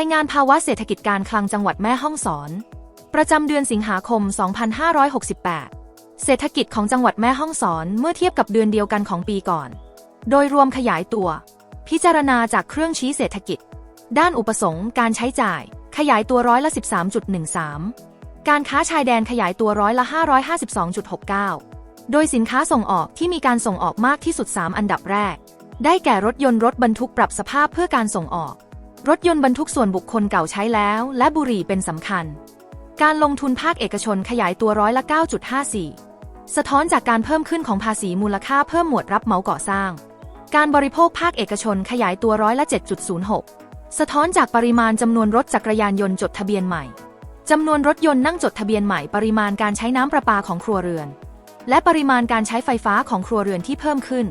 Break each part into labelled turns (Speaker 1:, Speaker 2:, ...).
Speaker 1: ายงานภาวะเศรษฐกิจการคลังจังหวัดแม่ฮ่องสอน ประจำเดือนสิงหาคม 2568 เศรษฐกิจของจังหวัดแม่ฮ่องสอนเมื่อเทียบกับเดือนเดียวกันของปีก่อน โดยรวมขยายตัว พิจารณาจากเครื่องชี้เศรษฐกิจ ด้านอุปสงค์การใช้จ่าย ขยายตัวร้อยละ 13.13 การค้าชายแดนขยายตัวร้อยละ 552.69 โดยสินค้าส่งออกที่มีการส่งออกมากที่สุด 3 อันดับแรก ได้แก่รถยนต์รถบรรทุกปรับสภาพเพื่อการส่งออก รถยนต์บรรทุกส่วนบุคคลเก่าใช้แล้ว และบุหรี่เป็นสำคัญ การลงทุนภาคเอกชนขยายตัวร้อยละ 9.54 สะท้อนจากการเพิ่มขึ้นของภาษีมูลค่าเพิ่มหมวดรับเหมาก่อสร้าง การบริโภคภาคเอกชนขยายตัวร้อยละ 7.06 สะท้อนจากปริมาณจำนวนรถจักรยานยนต์จดทะเบียนใหม่จำนวนรถยนต์นั่งจดทะเบียนใหม่ปริมาณการใช้น้ำประปาของครัวเรือน และปริมาณการใช้ไฟฟ้าของครัวเรือนที่เพิ่มขึ้น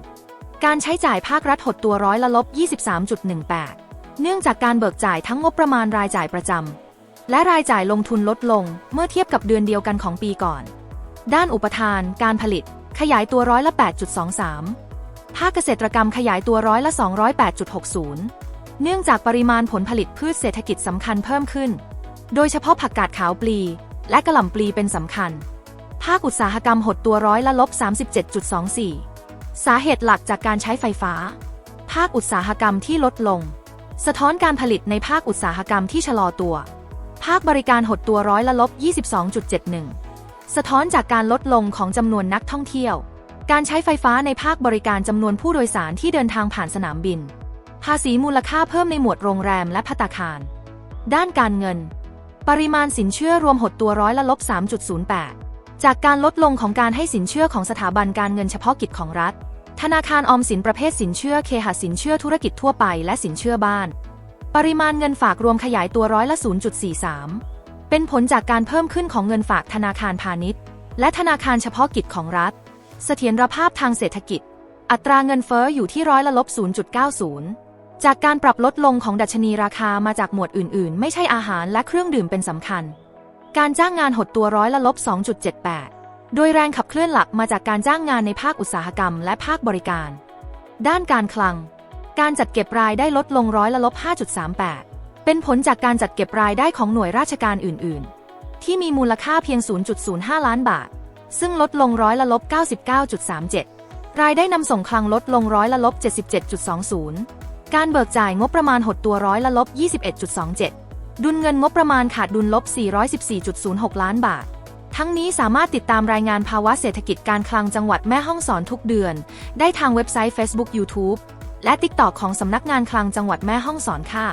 Speaker 1: การใช้จ่ายภาครัฐหดตัวร้อยละลบ 23.18 เนื่องจากการเบิกจ่ายทั้งงบประมาณรายจ่ายประจำและรายจ่ายลงทุนลดลงเมื่อเทียบกับเดือนเดียวกันของปีก่อน ด้านอุปทาน การผลิต ขยายตัวร้อยละ 8.23 ภาคเกษตรกรรมขยายตัวร้อยละ 208.60 เนื่องจากปริมาณผลผลิตพืชเศรษฐกิจสำคัญเพิ่มขึ้น โดยเฉพาะผักกาดขาวปลี และกระหล่ำปลีเป็นสำคัญ ภาคอุตสาหกรรมหดตัวร้อยละลบ37.24 สาเหตุหลักจากการใช้ไฟฟ้า ภาคอุตสาหกรรมที่ลดลง สะท้อนการผลิตในภาคอุตสาหกรรมที่ชะลอตัว ภาคบริการหดตัวร้อยละลบ 22.71 สะท้อนจากการลดลงของจำนวนนักท่องเที่ยว การใช้ไฟฟ้าในภาคบริการจำนวนผู้โดยสารที่เดินทางผ่านสนามบิน ภาษีมูลค่าเพิ่มในหมวดโรงแรมและภัตตาคาร ด้านการเงิน ปริมาณสินเชื่อรวมหดตัวร้อยละลบ 3.08 จากการลดลงของการให้สินเชื่อของสถาบันการเงินเฉพาะกิจของรัฐ ธนาคารออมสินประเภทสินเชื่อเคหะสินเชื่อธุรกิจทั่วไปและสินเชื่อบ้าน ปริมาณเงินฝากรวมขยายตัวร้อยละ 0.43 เป็นผลจากการเพิ่มขึ้นของเงินฝากธนาคารพาณิชย์ และธนาคารเฉพาะกิจของรัฐ เสถียรภาพทางเศรษฐกิจ อัตราเงินเฟ้ออยู่ที่ร้อยละลบ 0.90 จากการปรับลดลงของดัชนีราคามาจากหมวดอื่น ๆ ไม่ใช่อาหารและเครื่องดื่มเป็นสำคัญ การจ้างงานหดตัวร้อยละลบ 2.78 โดยแรงขับเคลื่อนหลักมาจากการจ้างงานในภาคอุตสาหกรรมและภาคบริการ ด้านการคลัง การจัดเก็บรายได้ลดลงร้อยละลบ 5.38 เป็นผลจากการจัดเก็บรายได้ของหน่วยราชการอื่น ๆ ที่มีมูลค่าเพียง 0.05 ล้านบาท ซึ่งลดลงร้อยละลบ 99.37 รายได้นำส่งคลังลดลงร้อยละลบ 77.20 การเบิกจ่ายงบประมาณหดตัวร้อยละลบ 21.27 ดุลเงินงบประมาณขาดดุลลบ 414.06 ล้านบาท ทั้งนี้สามารถติดตามรายงานภาวะเศรษฐกิจการคลังจังหวัดแม่ฮ่องสอนทุกเดือน ได้ทางเว็บไซต์ Facebook YouTube และ TikTok ของสำนักงานคลังจังหวัดแม่ฮ่องสอนค่ะ